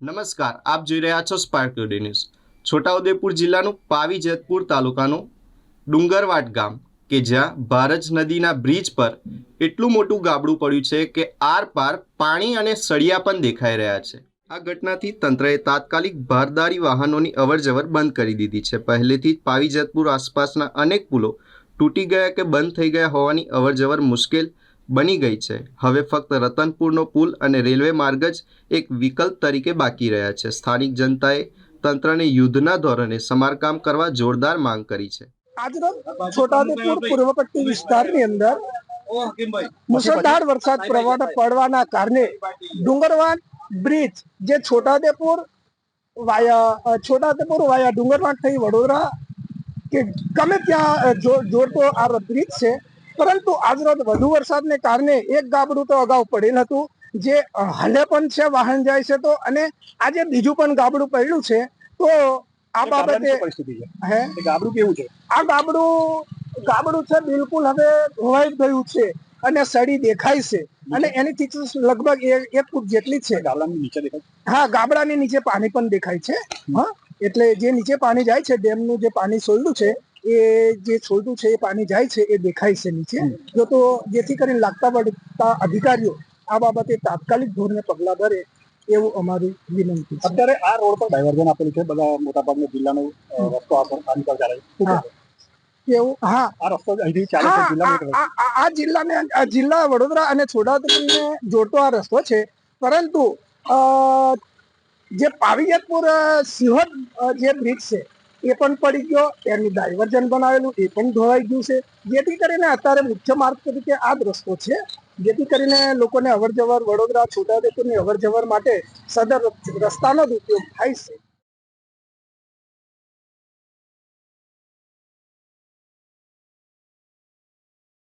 નમસ્કાર, આપ જોઈ રહ્યા છો સ્પાર્ક ટુડે ન્યૂઝ છોટાઉદેપુર જિલ્લાનું પાવી જેતપુર તાલુકાનું ડુંગરવાટ ગામ કે જ્યાં ભારજ નદીના બ્રિજ પર એટલું મોટું ગાબડું પડ્યું છે કે આર પાર પાણી અને સળિયા પણ દેખાઈ રહ્યા છે. આ ઘટનાથી તંત્રએ તાત્કાલિક ભારદારી વાહનોની અવરજવર બંધ કરી દીધી છે. પહેલેથી જ પાવી જેતપુર આસપાસના અનેક પુલો તૂટી ગયા કે બંધ થઈ ગયા હોવાની અવરજવર મુશ્કેલ બની ગઈ છે. હવે ફક્ત રતનપુરનો પુલ અને રેલવે માર્ગ જ એક વિકલ્પ તરીકે બાકી રહ્યા છે. સ્થાનિક જનતાએ તંત્રને યુદ્ધના ધોરણે સમારકામ કરવા જોરદાર માંગ કરી છે. મુસળધાર વરસાદ પડવાના કારણે ડુંગરવાન બ્રિજ જે છોટાઉદેપુર વાયા છોટાદેપુર વાયા ડુંગરવાન થઈ વડોદરા કે ગમે ત્યાં જોડતો આ બ્રિજ છે પરંતુ આજરોજ વધુ વરસાદને કારણે એક ગાબડું તો અગાઉ પડેલ હતું. જે હલે પણ છે વાહન જાય છે તો અને આજે બીજું પણ ગાબડું પડ્યું છે તો આ બાબતે હે? ગાબડું કેવું છે? આ ગાબડું ગાબડું છે બિલકુલ હવે ધોવાઈ ગયું છે અને સડી દેખાય છે. અને એની thickness લગભગ એક ફૂટ જેટલી છે. ગાબડાની નીચે દેખાય? હા ગાબડાની નીચે પાણી પણ દેખાય છે હા? એટલે જે નીચે પાણી જાય છે ડેમનું જે પાણી સોયલું છે એ જે છોડ્યું છે એ પાણી જાય છે એ દેખાય છે નીચે. જો તો જેથી કરીને લાગતા વળગતા અધિકારીઓ આ બાબતે તાત્કાલિક ધોરણે પગલાં ભરે એવું અમારી વિનંતી અત્યારે આ રોડ પર ડાયવર્ઝન આપેલું છે બધા મોટાભાગના જિલ્લાનો રસ્તો આ પર- ચાલે છે. શું હા. કહેશો? એવું હા. આ રસ્તો અહીંથી ચાલે છે હા, આ- આ- આ- આ જિલ્લાને જિલ્લા વડોદરા અને છોટાઉદેપુરને જોડતો આ રસ્તો છે. પરંતુ જે પાવીજતપુર સિંહ સિંહોદ જે બ્રિજ છે એ પણ પડી ગયો, એની ડાયવર્ઝન બનાવેલું, એ પણ ધોવાઈ ગયું છે. જેથી કરીને અત્યારે મુખ્ય માર્ગ તરીકે આ જ રસ્તો છે. જેથી કરીને લોકોને અવર જવર વડોદરા છોટાઉદેપુરની અવર જવર માટે સદર રસ્તાનો જ ઉપયોગ થાય છે.